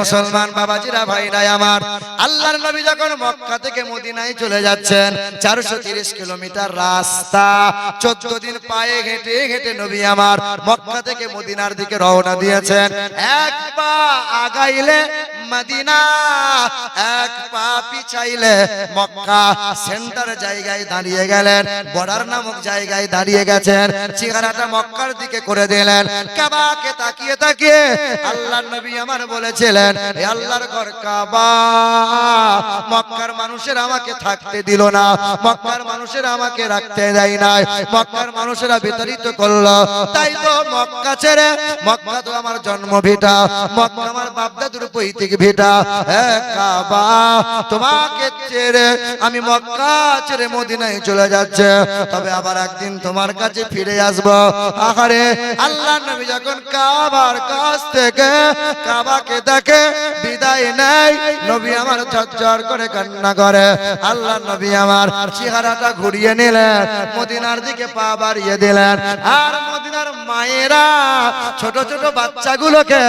মুসলমান বাবাজিরা, ভাইরাই আমার। আল্লাহর নবী যখন মক্কা থেকে মদিনায় চলে যাচ্ছেন, চারশো তিরিশ কিলোমিটার রাস্তা, চোদ্দ দিন পায়ে হেঁটে হেঁটে নবী আমার মক্কা থেকে মদিনার দিকে রওনা দিয়েছেন। এক পা আগাইলে মদিনা, এক পা পিছাইলে মক্কা। সেন্টার জায়গায় দাঁড়িয়ে গেলেন, বর্ডার নামক জায়গায় দাঁড়িয়ে গেছেন চেহারাটা মক্কার দিকে করে দিলেন। কাবাকে তাকিয়ে তাকিয়ে আল্লাহর নবী আমার বলেছিলেন হে আল্লাহর ঘর মক্কার মানুষের আমাকে থাকতে দিল না, মক্কার মানুষের আমাকে রাখতে দেয় নাই, মক্কার মানুষেরা বিতাড়িত করল। তাই তো মক্কা ছেড়ে, মক্কা তো আমার জন্ম ভিটা মক্কা আমার বাপদাদুর পৈতৃক ভিটা। কাবা, তোমাকে ছেড়ে আমি মক্কা ছেড়ে মদিনায় চলে যাচ্ছে। তবে আবার একদিন তোমার কাছে ফিরে আসব। আহারে আল্লাহ নবী যখন কাবার কাছ থেকে কাবাকে দেখে বিদায় নেয়। নবী আমার ঝরঝর করে কান্না করে। আল্লাহ নবী আমার চেহারাটা ঘুরিয়ে নিলেন, মদিনার দিকে পা বাড়িয়ে দিলেন। আর মদিনার মায়েরা ছোট ছোট বাচ্চাগুলোকে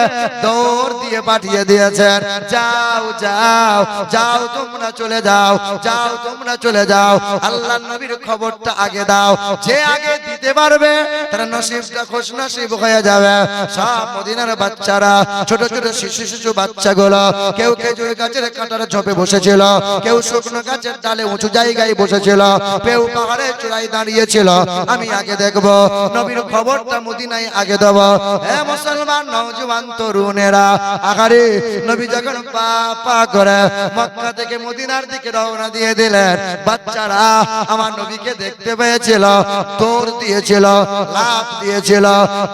দৌড় দিয়ে পাঠিয়ে দিয়েছেন, যাও যাও যাও তোমরা চলে যাও যাও তোমরা চলে যাও। আল্লাহ নবীর খবরটা আগে দাও। যে আগে দিতে পারবে, তারা নসিবটা খোশ নসিব হয়ে যাবে। সব মদিনার বাচ্চারা, ছোট ছোট শিশু শিশু বাচ্চাগুলো। কেউ খেজুর গাছের কাঁটার ঝোপে বসেছিল, কেউ শুকনো গাছের ডালে উঁচু জায়গায় বসেছিল, কেউ পাহাড়ের চূড়ায় দাঁড়িয়েছিল। আমি আগে দেখব, নবীর খবরটা মদিনায় আগে দেব। হে মুসলমান, নওজোয়ান তরুণেরা আগারে নবী যখন পা পা করে মক্কা থেকে মদিনার দিকে রওনা দিয়ে দিলেন, বাচ্চারা আমার নবীকে দেখতে পেয়েছিল দৌড় দিয়েছিল লাভ দিয়েছিল,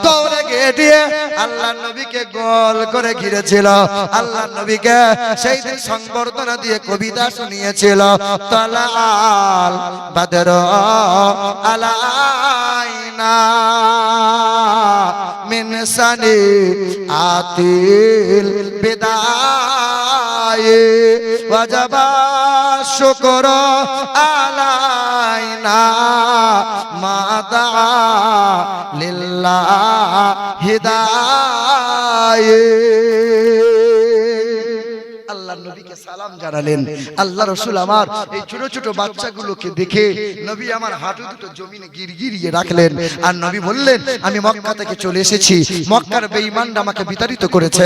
দৌড়ে গিয়ে দিয়ে আল্লাহ নবীকে গোল করে ঘিরেছিল। আল্লাহ নবীকে সেই দিন সংবর্ধনা দিয়ে কবিতা শুনিয়েছিল, তালাল বাদর আলাইনা মিন সানি আতিল বিদায় ওয়াজাবা শুকর আলাইনা মাদা লিল্লাহ হিদায় বেঈমানরা আমাকে বিতাড়িত করেছে।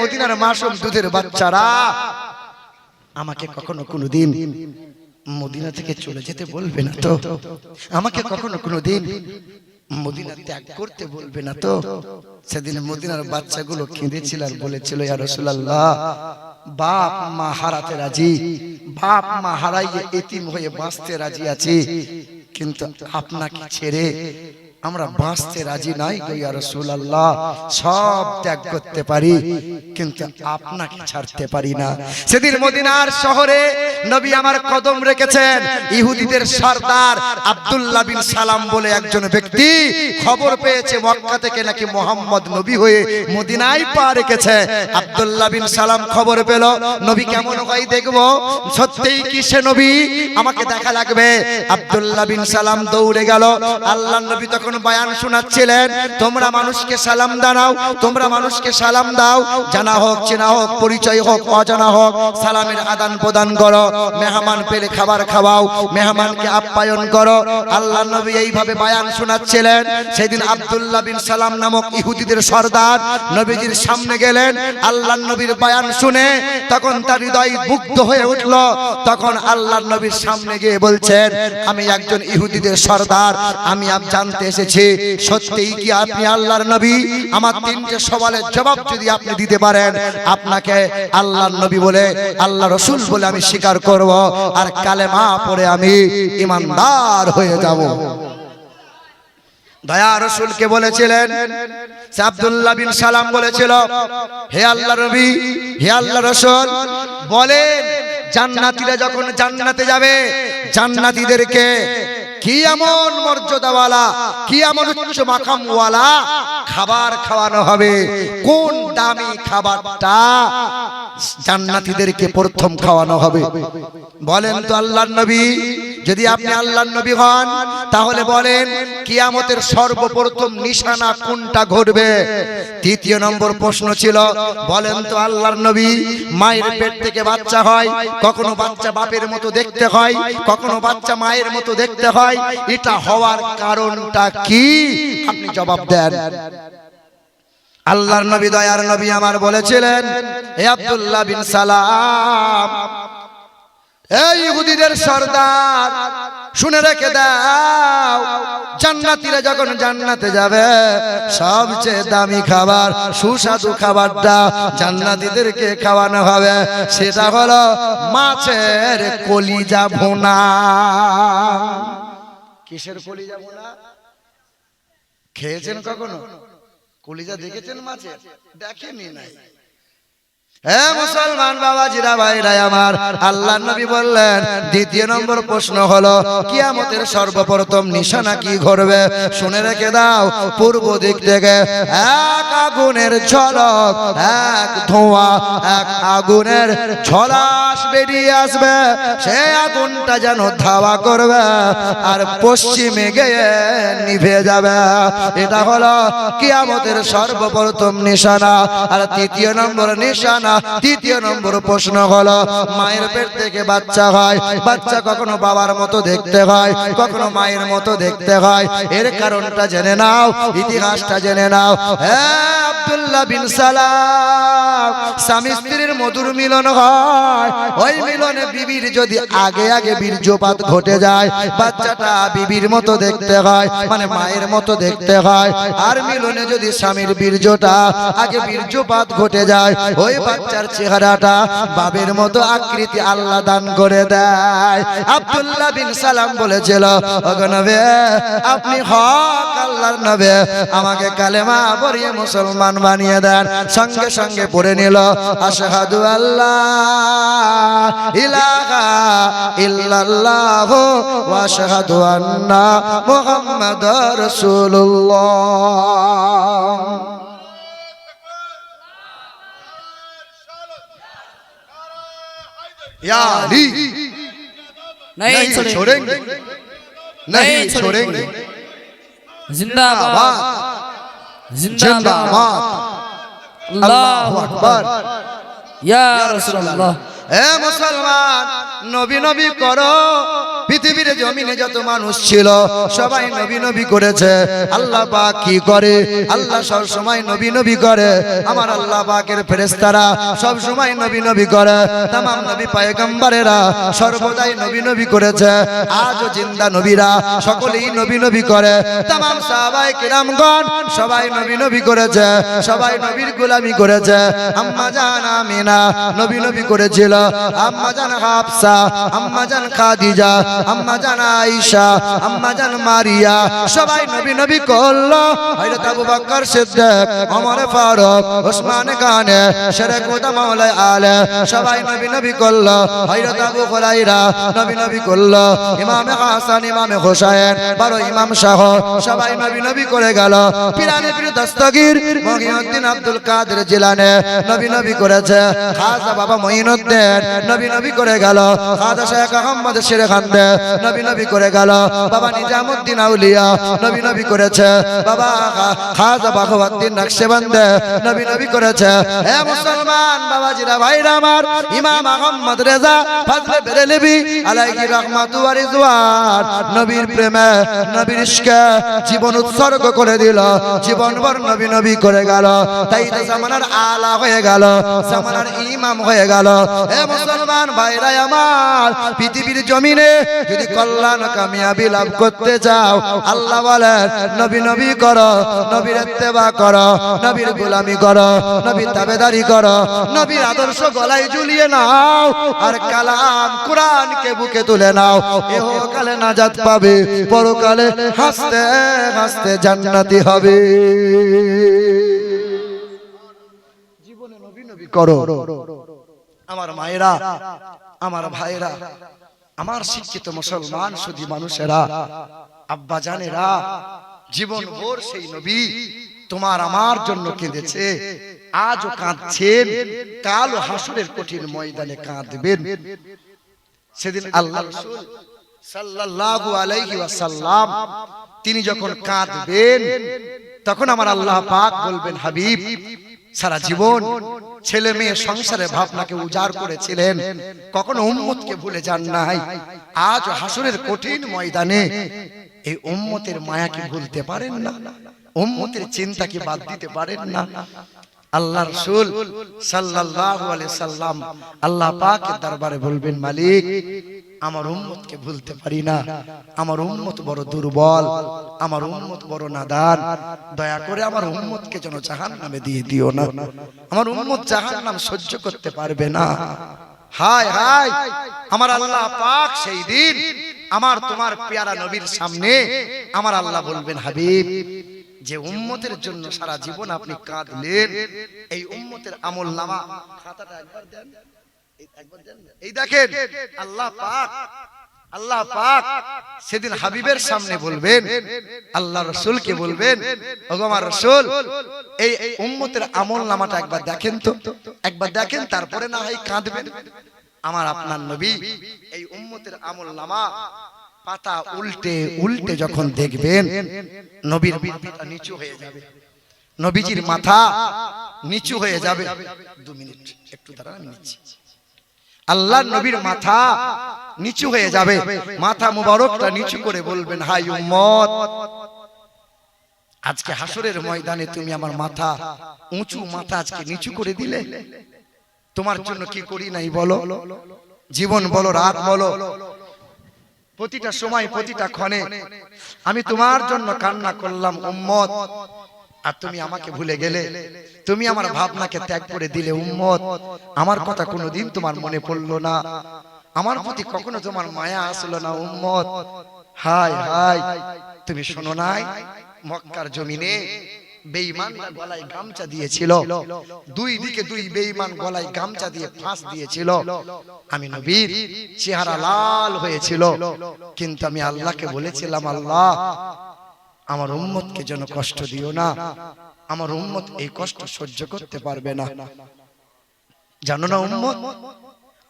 মদিনার দুধের আমাকে কখনো কোনোদিন মদিনা থেকে চলে যেতে বলবে না তো। আমাকে কখনো কোনোদিন মদিনা ত্যাগ করতে বলবে না তো? সেদিন মদিনার বাচ্চাগুলো কেঁদেছিল আর বলেছিল ইয়া রাসূলুল্লাহ বাপ মা হারাতে রাজি বাপ মা হারাইয়ে এতিম হয়ে বাঁচতে রাজি আছি। কিন্তু আপনাকে ছেড়ে আমরা বাঁচতে রাজি নাই ইয়া রাসূলুল্লাহ। সব ত্যাগ করতে পারি কিন্তু আপনাকে ছাড়তে পারি না। সেদিন মদিনার শহরে নবী আমার কদম রেখেছেন। ইহুদিদের সর্দার আব্দুল্লাহ বিন সালাম বলে একজন ব্যক্তি খবর পেয়েছে মক্কা থেকে নাকি মোহাম্মদ নবী হয়ে মদিনায় পা রেখেছে। আব্দুল্লাহ বিন সালাম খবর পেল। নবী কেমন হয় দেখব? সত্যিই কি সে নবী? আমাকে দেখা লাগবে। আব্দুল্লাহ বিন সালাম দৌড়ে গেল। আল্লাহ নবী তখন বয়ান শোনাচ্ছিলেন, তোমরা মানুষকে সালাম দানাও, তোমরা মানুষকে সালাম দাও। জানা হোক, চেনা হোক, পরিচয় হোক, অজানা হোক, সালামের আদান প্রদান করো। মেহমান পেলে খাবার খাওয়াও, মেহমানকে আপ্যায়ন করো। আল্লাহ নবী এইভাবে বয়ান শোনাচ্ছিলেন। সেদিন আব্দুল্লাহ বিন সালাম নামক ইহুদিদের সর্দার নবীজির সামনে গেলেন। আল্লাহ নবীর বয়ান শুনে তখন তার হৃদয় মুগ্ধ হয়ে উঠল। তখন আল্লাহ নবীর সামনে গিয়ে বলছেন, আমি একজন ইহুদিদের সর্দার, আমি আপ জানতে এসেছি, সত্যিই কি আপনি আল্লাহর নবী? আমার তিনটে সওয়ালের জবাব যদি আপনি দিতে পারেন, আপনাকে আল্লাহর নবী বলে, আল্লাহ রসুল বলে আমি স্বীকার করব, আর কালেমা পড়ে আমি ইমানদার হয়ে যাব। দয়া রসুলকে বলেছিলেন আব্দুল্লাহ বিন সালাম বলেছিল, হে আল্লাহ রবি হে আল্লাহ রসুল, বলেন, জান্নাতীরা যখন জান্নাতে যাবে, জান্নাতীদেরকে কি এমন মর্যাদাওয়ালা? কি এমন উচ্চ মাকামওয়ালা? খাবার খাওয়ানো হবে। কোন দামি খাবারটা জান্নাতীদেরকে প্রথম খাওয়ানো হবে? বলেন তো আল্লাহর নবী। যদি আপনি আল্লাহর নবী হন, তাহলে বলেন কিয়ামতের সর্বপ্রথম নিশানা কোনটা ঘটবে? তৃতীয় নম্বর প্রশ্ন ছিল, বলেন তো আল্লাহর নবী, মায়ের পেট থেকে বাচ্চা হয়, কখনো বাচ্চা বাপের মতো দেখতে হয়, কখনো বাচ্চা মায়ের মতো দেখতে হয়, এটা হওয়ার কারণটা কি? আপনি জবাব দেন। আল্লাহর নবী, দয়ার নবী আমার বলেছিলেন হে আব্দুল্লাহ বিন সালাম এই ইহুদিদের সর্দার, শুনে রেখে দাও, জান্নাতীরা যখন জান্নাতে যাবে, সবচেয়ে দামি খাবার, সুস্বাদু খাবারটা জান্নাতীদেরকে খাওয়ানো হবে, সেটা হলো মাছের কলিজা ভুনা। কিসের কলিজা ভুনা? খেয়েছেন কখনো? কলিজা দেখেছেন মাছের? দেখেনি নাই। হে মুসলমান বাবাজিরা ভাইরা আমার, আল্লাহ নবী দ্বিতীয় নম্বর প্রশ্ন সর্বপ্রথম নিশানা কি শুনে রেখে দাও, পূর্ব দিক থেকে আসবে। আগুনটা যেন ধাওয়া করবে আর পশ্চিমে গিয়ে নিভে যাবে। এটা হলো কিয়ামতের সর্বপ্রথম নিশানা। আর তৃতীয় নম্বর নিশানা তৃতীয় নম্বর প্রশ্ন হলো, মায়ের পেট থেকে বাচ্চা হয়, বাচ্চা কখনো বাবার মতো দেখতে হয়, কখনো মায়ের মতো দেখতে হয়। এর কারণটা জেনে নাও, ইতিহাসটা জেনে নাও। হ্যাঁ? আব্দুল্লাহ বিন সালাম, স্বামী স্ত্রীর মধুর মিলন হয়। ওই মিলনে বিবির যদি আগে আগে বীর্যপাত ঘটে যায়, বাচ্চাটা বিবির মতো দেখতে হয় মানে মায়ের মতো দেখতে হয়। আর মিলনে যদি স্বামীর বীর্যটা আগে বীর্যপাত ঘটে যায়, ওই বাচ্চার চেহারাটা বাবের মতো আকৃতি আল্লাহ দান করে দেয়। আব্দুল্লাহ বিন সালাম বলেছিল আপনি হক আল্লাহর নবে, আমাকে কালেমা পড়িয়ে মুসলমান বানিয়ে দেন সঙ্গে সঙ্গে পড়ে নিল আশহাদু আল্লাহ ইলাহা ইল্লাল্লাহ ওয়া আশহাদু আন্না মুহাম্মাদার রাসূলুল্লাহ या अली नहीं नहीं छोड़ेंगे छोड़ेंगे नहीं छोड़ेंगे जिंदाबाद জিন্দাবাদ। আল্লাহু আকবার। ইয়া রাসূলুল্লাহ। মুসলমান, নবী নবী করো। পৃথিবীর জমিনে যত মানুষ ছিল, সবাই নবী নবী করেছে। আল্লাহ পাক কি করে? আল্লাহ সব সময় নবী নবী করে। আমার আল্লাহ পাকের ফেরেশতারা সব সময় নবী নবী করে। তামাম নবী পয়গম্বরেরা সর্বদাই নবী নবী করেছে। আজও জিন্দা নবীরা সকলেই নবী নবী করে। তামাম সাহাবায়ে কিরামগণ সবাই নবী নবী করেছে। সবাই নবীর গোলামি করেছে। আম্মা জান আমিনা নবী নবী করেছিল। আম্মা জান হাফসা, আম্মা জান খাদিজা, আম্মা জান আয়েশা, আম্মা জান মারিয়া, সবাই নবী নবী করল। হযরত আবু বকর সিদ্দিক, ওমর ফারুক, ওসমান গানে, শরীক ওদা মাওলাই আলে, সবাই নবী নবী করল। হযরত আবু নবী নবী করল। ইমাম হাসান, ইমাম ইমাম শাহ, সবাই নবী নবী করে গেল। পিরানে পীর দস্তগীর আব্দুল কাদের জিলানে নবী নবী করেছে। খাজা বাবা মঈনুদ্দিন নবী নবী করে গেল। খাজা শেখ আহমদ শের নবী নবী করে গেল। বাবা নিজামুদ্দিন আউলিয়া, নবী নবী করেছে। বাবা খাজা বাঘবদ্দিন নবী নবী করেছে। হে মুসলমান, বাবাজিরা আমার, ইমাম রেজা রিজওয়ান। নবীর প্রেমে, নবীর ইশকে জীবন উৎসর্গ করে দিল। জীবনভর নবী নবী করে গেল। তাই তো জামানার আলা হয়ে গেল, জামানার ইমাম হয়ে গেল। হে মুসলমান ভাইরা আমার, পৃথিবীর জমিনে যদি কল্যাণ কামিয়াবি লাভ করতে চাও, আল্লাহ বলেন, নবী নবী করো, নবীর ইত্তেবা করো, নবীর গোলামি করো, নবীর তাবেদারি করো, নবীর আদর্শ গলায় ঝুলিয়ে নাও, আর কালাম কোরআনকে বুকে তুলে নাও। এহ কালে নাজাত পাবে, পরকালে হাসতে হাসতে জান্নাতি হবে। জীবনে নবী নবী করো। আমার মায়েরা, আমার ভাইরা আমার শিক্ষিত মুসলমান শুধু মানুষেরা, আব্বা জানেরা, জীবন ভোর সেই নবী তোমার আমার জন্য কেঁদেছে। আজও কাঁদছেন কাল হাসুরের কঠিন ময়দানে কাঁদবেন। সেদিন আল্লাহ সাল্লাল্লাহু আলাইহি ওয়াসাল্লাম, তিনি যখন কাঁদবেন, তখন আমার আল্লাহ পাক বলবেন, হাবিব সারা জীবন ছেলে মেয়ে সংসারে ভাবনাকে উজাড় করেছিলেন। কখনো উম্মতকে ভুলে যান নাই। আজ হাসরের কঠিন ময়দানে এই উম্মতের মায়া কি ভুলতে পারেন না? উম্মতের চিন্তা কি বাদ দিতে পারেন না? আল্লাহ রসুল সাল্লাল্লাহু আলাইহি সাল্লাম আল্লাহ পাকের দরবারে বলবেন মালিক আমার উম্মতকে ভুলতে পারি না। আমার উম্মত বড় দুর্বল, আমার উম্মত বড় নাদান। দয়া করে আমার উম্মতকে যেন জাহান নামে দিয়ে দিও না। আমার উম্মত জাহান নাম সহ্য করতে পারবে না। হায় হায়, আমার আল্লাহ পাক সেই দিন আমার তোমার পেয়ারা নবীর সামনে আমার আল্লাহ বলবেন, হাবিব, যে উম্মতের জন্য সারা জীবন আপনি কাঁদলেন, এই উম্মতের আমল নামা খাতাটা একবার দেন। এই- দেখেন, আল্লাহ পাক আল্লাহ পাক সেদিন হাবিবের সামনে বলবেন, আল্লাহ বলবেন এই উম্মতের আমল নামাটা একবার দেখেন তো, একবার দেখেন, তারপরে না হয় কাঁদবেন। আমার আপনার নবী এই উম্মতের আমল নামা পাতা উল্টে উল্টে যখন দেখবেন, নবীর নিচু হয়ে যাবে। নবীজির মাথা নিচু হয়ে যাবে। দু মিনিট, একটু দাঁড়ান নিচ্ছি আল্লাহ নবীর মাথা নিচু হয়ে যাবে। মাথা মুবারকটা নিচু করে বলবেন হাই উম্মত, আজকে হাসরের ময়দানে তুমি আমার মাথা, উঁচু মাথা আজকে নিচু করে দিলে। তোমার জন্য কি করি নাই বলো? জীবন বলো, রাত বলো। প্রতিটা সময়, প্রতিটা ক্ষণে আমি তোমার জন্য কান্না করলাম, উম্মত আর তুমি আমাকে ভুলে গেলে তুমি আমার ভাবনাকে ত্যাগ করে দিলে উম্মত। আমার কথা কোনোদিন তোমার মনে পড়ল না। আমার প্রতি কখনো তোমার মায়া আসলো না উম্মত। হাই হাই তুমি শোনো নাই মক্কার জমিনে বেঈমান গলায় গামছা দিয়েছিল। দুই দিকে দুই বেঈমান গলায় গামছা দিয়ে ফাঁস দিয়েছিল। আমি নবীর চেহারা লাল হয়েছিল। কিন্তু আমি আল্লাহকে বলেছিলাম আল্লাহ আমার উম্মতকে যেন কষ্ট দিও না। আমার উম্মত এই কষ্ট সহ্য করতে পারবে না। জানো না উম্মত?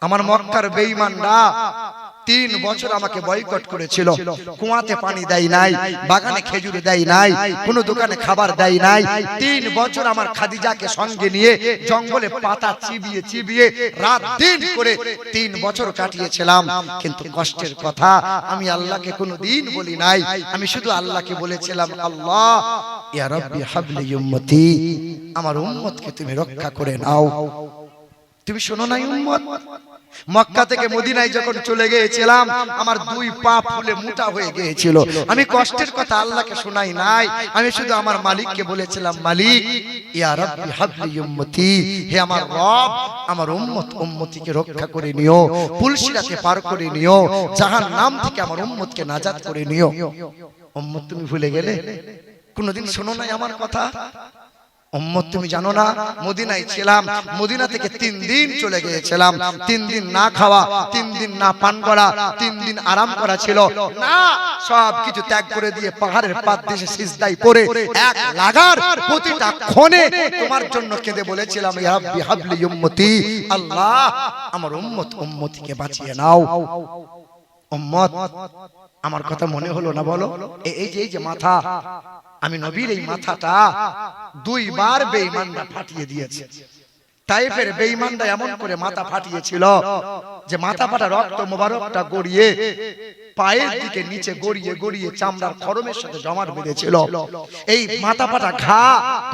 আমার মক্কার বেঈমানরা তিন বছর আমাকে বয়কট করেছিল। কুয়াতে পানি দেয় নাই বাগানে খেজুর দেয় নাই কোন দোকানে খাবার দেয় নাই। তিন বছর আমার খাদিজাকে সঙ্গে নিয়ে জঙ্গলে পাতা চিবিয়ে চিবিয়ে রাত দিন করে তিন বছর কাটিয়েছিলাম। কিন্তু কষ্টের কথা আমি আল্লাহকে কোনো দিন বলি নাই। আমি শুধু আল্লাহকে বলেছিলাম আল্লাহ ইয়া রাব্বি হাবলি উম্মতি আমার উম্মতকে তুমি রক্ষা করে নাও। তুমি শোনো নাই উম্মত? মক্কা থেকে মদিনায় যখন চলে গিয়েছিলাম আমার দুই পা ফুলে মোটা হয়ে গিয়েছিল। আমি কষ্টের কথা আল্লাহকে শোনাই নাই। আমি শুধু আমার মালিককে বলেছিলাম মালিক। ইয়া রাব্বি হাবলি উম্মতি। হে আমার রব আমার উম্মত উম্মতিকে রক্ষা করে নিও। পুলসিরাতে পার করে নিও। জাহান নাম থেকে আমার উম্মতকে নাজাত করে নিও। উম্মত তুমি ভুলে গেলে। কোনোদিন শোনো নাই আমার কথা? উম্মত, তুমি জানো না, মদিনায় ছিলাম, মদিনা থেকে তিন দিন চলে গিয়েছিলাম। তিন দিন না খাওয়া, তিন দিন না পান করা, তিন দিন আরাম করা ছিল। না, সব কিছু ত্যাগ করে দিয়ে পাহাড়ের পাত দেশে সিজদাই পড়ে, এক লাগার প্রতিটা ক্ষণে তোমার জন্য কেঁদে বলেছিলাম, ইয়া রাব্বি হাবলি উম্মতি, আল্লাহ আমার উম্মত, উম্মতিকে বাঁচিয়ে নাও। উম্মত, আমার কথা মনে হলো না বলো? এই যে এই যে মাথা আমি নবীর এই মাথাটা দুইবার বেঈমানরা ফাটিয়ে দিয়েছে। তাইফের বেঈমানরা এমন করে মাথা ফাটিয়েছিল যে মাথা ফাটা রক্ত মোবারকটা গড়িয়ে পায়ের দিকে নিচে গড়িয়ে গড়িয়ে চামড়ার খরমের সাথে জমাট বেঁধেছিল। এই মাথা ফাটা ঘা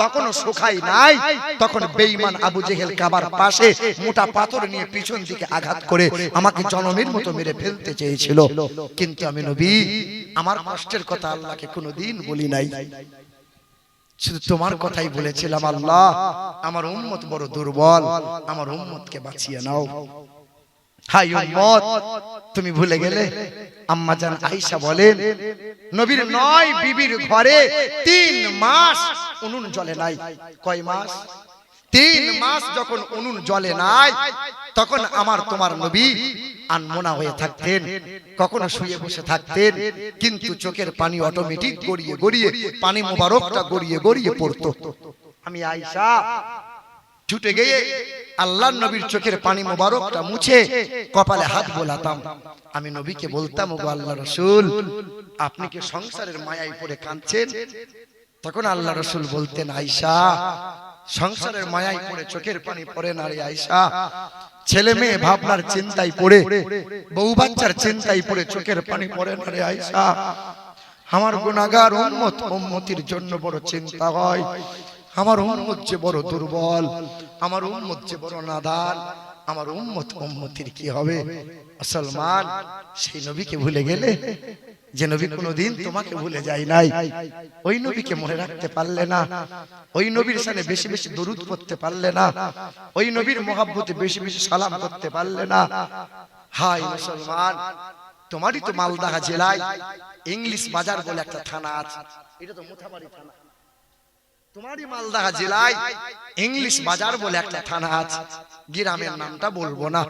তখনও শুকাই নাই তখন বেঈমান আবু জেহেল কাবার পাশে মোটা পাথর নিয়ে পিছন দিকে আঘাত করে আমাকে জনমের মতো মেরে ফেলতে চেয়েছিল। কিন্তু আমি নবী আমার কষ্টের কথা আল্লাহকে কোনোদিন বলি নাই। শুধু তোমার কথাই বলেছিলাম আল্লাহ। আমার উম্মত বড় দুর্বল। আমার উম্মতকে বাঁচিয়ে নাও। হাই উম্মত! তুমি ভুলে গেলে আম্মা জান আয়েশা বলেন নবীর নয় বিবির ঘরে তিন মাস উনুন জলে নাই। কয় মাস? তিন মাস যখন উনুন জ্বলে নাই তখন আমার তোমার নবী আনমনা হয়ে থাকতেন। কখনো শুয়ে বসে থাকতেন কিন্তু চোখের পানি অটোমেটিক গড়িয়ে গড়িয়ে পানি মোবারকটা গড়িয়ে গড়িয়ে পড়তো। আমি আয়েশা ছুটে গিয়ে আল্লাহ নবীর চোখের পানি মোবারকটা মুছে কপালে হাত বোলাতাম। আমি নবীকে বলতাম ওগো আল্লাহ রসুল আপনি কি সংসারের মায়ায় পড়ে কাঁদছেন? তখন আল্লাহ রসুল বলতেন আয়সা সংসারের মায়ায় পড়ে, চোখের পানি পড়ে না রে আয়সা ছেলে মেয়ে ভাবনার চিন্তায় পড়ে, বউ বাচ্চার চিন্তায় পড়ে, চোখের পানি পড়ে না রে আয়সা আমার গুণাগার উম্মত উম্মতির জন্য বড় চিন্তা হয়। আমার উম্মত যে বড় দুর্বল, আমার উম্মত যে বড় নাদান, আমার উন্মত উম্মতির কি হবে? মুসলমান, সেই নবীকে ভুলে গেলে যে নবী কোনোদিন তোমাকে ভুলে যায় নাই। ওই নবীকে মনে রাখতে পারলে না। ওই নবীর সামনে বেশি বেশি দরুদ করতে পারলে না। ওই নবীর মহাব্বতে বেশি বেশি সালাম করতে পারলে না। হাই মুসলমান তোমারই তো মালদাহা জেলায় ইংলিশ বাজার বলে একটা থানা আছে। এটা তো মোথাবাড়ি থানা। তোমারই মালদাহা জেলায় ইংলিশ বাজার বলে একটা থানা আছে। গ্রামের নামটা বলব না।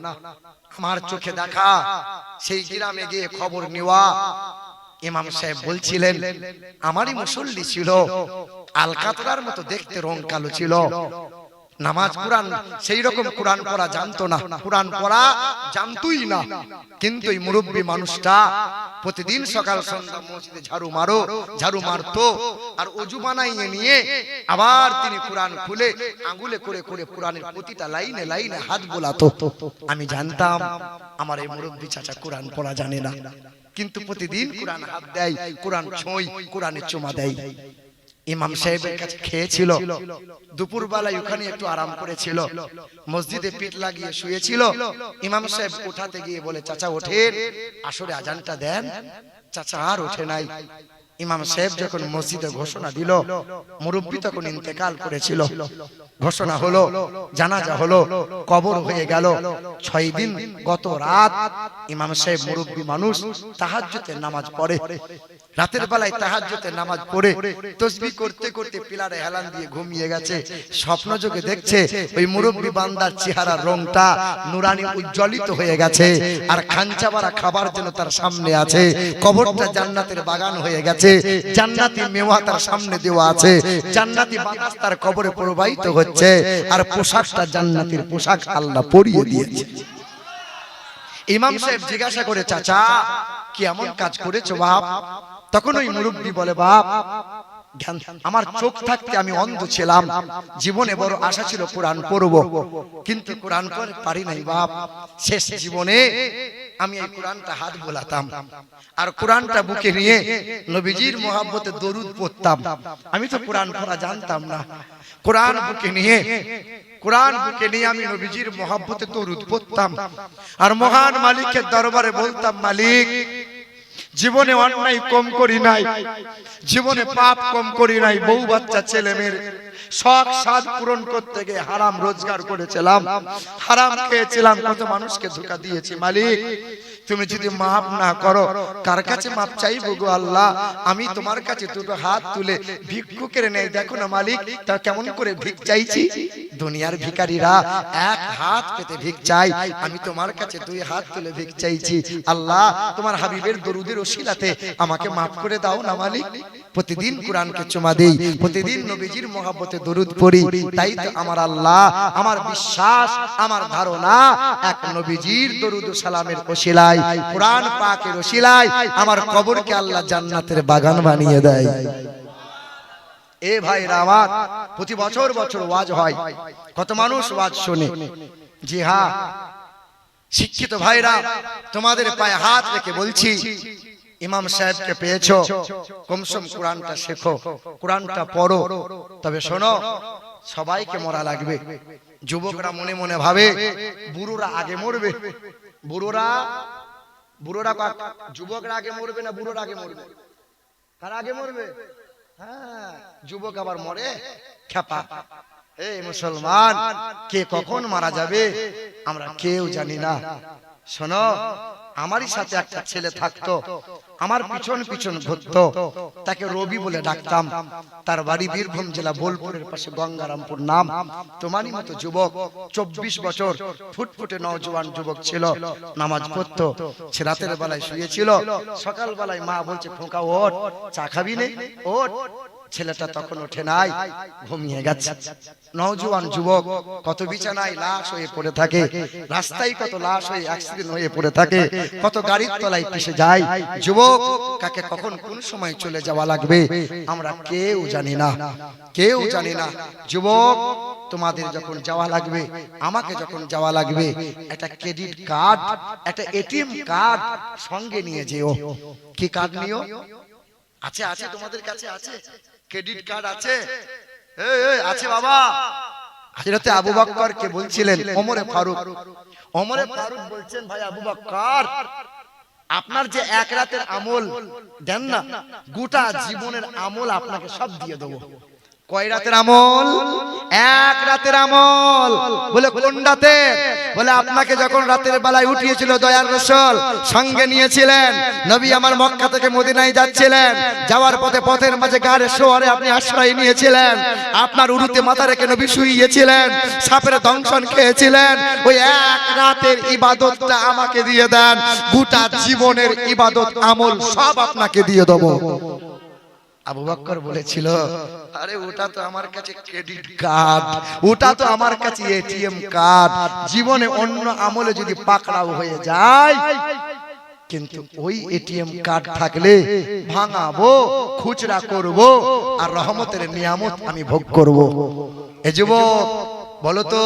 আমার চোখে দেখা সেই গ্রামে গিয়ে খবর নেওয়া ইমাম সাহেব বলছিলেন আমারই মুসল্লি ছিল আলকাতরার মতো দেখতে রং কালো ছিল। নামাজ কোরআন সেই রকম কোরআন পড়া জানতো না। কোরআন পড়া জানতোই না। কিন্তু এই মুরব্বী মানুষটা প্রতিদিন সকাল সন্ধ্যা মসজিদে ঝাড়ু মারো ঝাড়ু মারতো আর অজু বানাইয়ে নিয়ে আবার তিনি কোরআন খুলে আঙ্গুলে করে করে কোরআনের প্রতিটা লাইনে লাইনে হাত বোলাতো। আমি জানতাম আমার এই মুরব্বী চাচা কোরআন পড়া জানে না। কিন্তু প্রতিদিন কোরআন হাত দেয় কোরআন ছই কোরআনের চুমা দেয়। ইমাম সাহেবের কাছে খেয়েছিল দুপুর বেলায় ওখানে একটু আরাম করেছিল মসজিদে পিঠ লাগিয়ে শুয়েছিল ইমাম সাহেব উঠাতে গিয়ে বলে চাচা ওঠেন আসরে আজানটা দেন। চাচা আর ওঠে নাই। ইমাম সাহেব যখন মসজিদে ঘোষণা দিল মুরব্বী তখন ইন্তেকাল করেছিল। ঘোষণা হলো জানাজা হলো কবর হয়ে গেল। ছয় দিন গত রাত ইমাম সাহেব মুরব্বী মানুষ তাহাজ্জুতে নামাজ পড়ে। রাতের বেলায় তাহাজ্জুতে নামাজ পড়ে। তসবিহ করতে করতে পিলারে হেলান দিয়ে ঘুমিয়ে গেছে। স্বপ্ন যোগে দেখছে ওই মুরব্বী বান্দার চেহারার রংটা নুরানি উজ্জ্বলিত হয়ে গেছে। আর খাঞ্চাবারা খাবার যেন তার সামনে আছে কবরটা জান্নাতের বাগান হয়ে গেছে জান্নাতি মেওয়া তার সামনে দেওয়া আছে, জান্নাতি বাতাস তার কবরে প্রবাহিত হচ্ছে, আর পোশাকটা জান্নাতের পোশাক আল্লাহ পরিয়ে দিয়েছে। ইমাম সাহেব জিজ্ঞাসা করে, চাচা, কি এমন কাজ করেছ বাপ? তখন ওই মুরব্বী বলে, বাপ, আমার চোখ থাকতে আমি অন্ধ ছিলাম, জীবনে বড় আশা ছিল কোরআন পড়ব, কিন্তু কোরআন পড়ে পারি নাই বাপ। শেষ জীবনে আমি এই কোরআনটা হাত বোলাতাম। আর কোরআনটা বুকে নিয়ে নবীজির মহাব্বতে দরুদ পড়তাম। আমি তো কোরআন পড়া জানতাম না। কোরআন বুকে নিয়ে কোরআন বুকে নিয়ে আমি নবীজির মহাব্বতে দরুদ পড়তাম। আর মহান মালিকের দরবারে বলতাম মালিক জীবনে অন্যায় কম করি নাই। জীবনে পাপ কম করি নাই। বউ বাচ্চা ছেলে মেয়ের শখ সাদ পূরণ করতে গিয়ে হারাম রোজগার করেছিলাম। হারাম খেয়েছিলাম, কত মানুষকে ধোকা দিয়েছি, মালিক। তুমি যদি মাপ না করো, কার কাছে মাপ চাইব গো আল্লাহ? আমি তোমার কাছে দুটো হাত তুলে ভিক্ষুকের নেই, দেখো না মালিক, তা কেমন করে ভিক চাইছি? দুনিয়ার ভিখারিরা এক হাত পেতে ভিক চাই আমি তোমার কাছে দুই হাত তুলে ভিক চাইছি। আল্লাহ, তোমার হাবিবের দরুদের ওসিলাতে আমাকে মাফ করে দাও না মালিক। প্রতিদিন কোরআনকে চুমা দেই প্রতিদিন নবীজির মহাব্বতে দরুদ পড়ি তাই তো আমার আল্লাহ আমার বিশ্বাস আমার ধারণা এক নবীজির দরুদ সালামের ওসিলায় কোরআন পাকের ওসিলায় আমার কবরকে আল্লাহ জান্নাতের বাগান বানিয়ে দেয়। এ ভাই আমার প্রতি বছর বছর ওয়াজ হয়। কত মানুষ ওয়াজ শোনে। জি হ্যাঁ শিক্ষিত ভাইরা তোমাদের পায়ে হাত রেখে বলছি ইমাম সাহেবকে পেয়েছ? কমসম কোরআনটা শেখো। কোরআনটা পড়ো। তবে শোনো সবাইকে মরা লাগবে। যুবকরা মনে মনে ভাবে বুড়োরা আগে মরবে। বুড়োরা বুড়োরা যুবকরা আগে মরবে না বুড়োরা আগে মরবে? কার আগে মরবে? হ্যাঁ যুবক আবার মরে? খেপা এই মুসলমান কে কখন মারা যাবে? আমরা কেউ জানি না। শোনো আমারই সাথে একটা ছেলে থাকতো আমার পিছন পিছন ঘুরতো। তাকে রবি বলে ডাকতাম। তার বাড়ি বীরভূম জেলা বোলপুরের পাশে গঙ্গারামপুর নাম। তোমারই মতো যুবক চব্বিশ বছর ফুটফুটে নওজোয়ান যুবক ছিল নামাজ পড়তো সে রাতের বেলায় শুয়েছিল সকাল বেলায় মা বলছে ফোঁকা ওঠ চা খাবি নে? ওঠ। ছেলেটা তখন ওঠে নাই ঘুমিয়ে গেছে। নওজোয়ান যুবক কত বিছানায় লাশ হয়ে পড়ে থাকে রাস্তায় কত লাশ হয়ে অ্যাক্সিডেন্ট হয়ে পড়ে থাকে কত গাড়ির তলায় পিষে যায়। যুবক কাকে কখন কোন সময় চলে যাওয়া লাগবে আমরা কেউ জানি না। কেউ জানি না। যুবক তোমাদের যখন যাওয়া লাগবে আমাকে যখন যাওয়া লাগবে একটা ক্রেডিট কার্ড একটা এটিএম কার্ড সঙ্গে নিয়ে যেও। কি কার্ড নিও আছে আছে তোমাদের কাছে আছে ক্রেডিট কার্ড আছে? আছে? বাবা। আবু বক্কর কে বলছিলেন? ওমরে ফারুক। ওমরে ফারুক বলছেন ভাই আবু আপনার যে এক রাতের আমল দেন না গোটা জীবনের আমল আপনাকে সব দিয়ে দেবো। কয় রাতের আমল? এক রাতের আমল। বলে, কোন রাতে? বলে, আপনাকে যখন রাতের বেলায় উঠিয়েছিল দয়ার রসল, সঙ্গে নিয়েছিলেন। নবী আমার মক্কা থেকে মদিনায় যাচ্ছিলেন। যাওয়ার পথে পথের মাঝে গাড়ে শোয়ারে আপনি আশ্রয় নিয়েছিলেন। আপনার উরুতে মাথা রেখে নবী শুইয়েছিলেন, সাপের দংশন খেয়েছিলেন। ওই এক রাতের ইবাদতটা আমাকে দিয়ে দেন। গোটা জীবনের ইবাদত, আমল সব আপনাকে দিয়ে দেবো। আবু বক্কর বলেছিল, আরে, ওটা তো আমার কাছে ক্রেডিট কার্ড ওটা তো আমার কাছে এটিএম কার্ড জীবনে অন্য আমলে যদি পাকড়াও হয়ে যায়, কিন্তু ওই এটিএম কার্ড থাকলে ভাঙাবো, খুচরা করব আর রহমতের নিয়ামত আমি ভোগ করব। এ বলো তো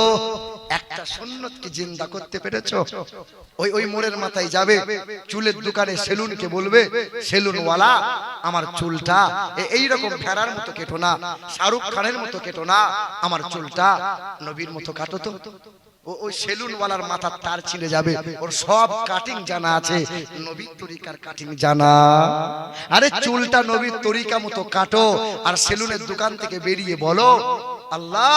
একটা সুন্নতকে জিন্দা করতে পেরেছ? ওই ওই মোড়ের মাথায় যাবে, চুলের দোকানে সেলুনকে বলবে, সেলুনওয়ালা, আমার চুলটা এইরকম ফেরার মতো কেটো না, শাহরুখ খানের মতো কেটো না, আমার চুলটা নবীর মতো কাটো তো। ওই সেলুন ওয়ালার মাথার তার ছিঁড়ে যাবে, ওর সব কাটিং জানা আছে, নবীর তরিকার কাটিং জানা। আরে চুলটা নবীর তরিকা মতো কাটো, আর সেলুনের দোকান থেকে বেরিয়ে বলো আল্লাহ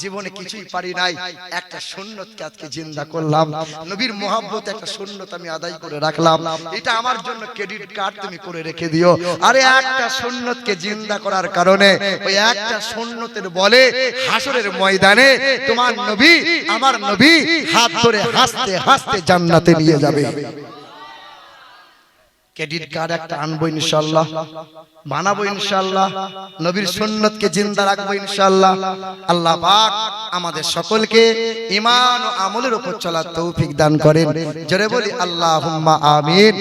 জীবনে কিছুই পারি নাই। একটা সুন্নতকে আজকে জিন্দা করলাম। নবীর মোহাব্বত একটা সুন্নত আমি আদায় করে রাখলাম। এটা আমার জন্য ক্রেডিট কার্ড তুমি করে রেখে দিও। আরে একটা সুন্নতকে জিন্দা করার কারণে ওই একটা সুন্নতের বলে হাসরের ময়দানে তোমার নবী আমার নবী হাত ধরে হাসতে হাসতে জান্নাতে নিয়ে যাবে। ক্রেডিট কার্ড একটা আনব ইনশাল্লাহ বানাবো ইনশাল্লাহ নবীর সুন্নতকে জিন্দা রাখব ইনশাল্লাহ আল্লাহ পাক আমাদের সকলকে ইমান ও আমলের উপর চলার তৌফিক দান করেন। জোরে বলি আল্লাহুম্মা আমিন।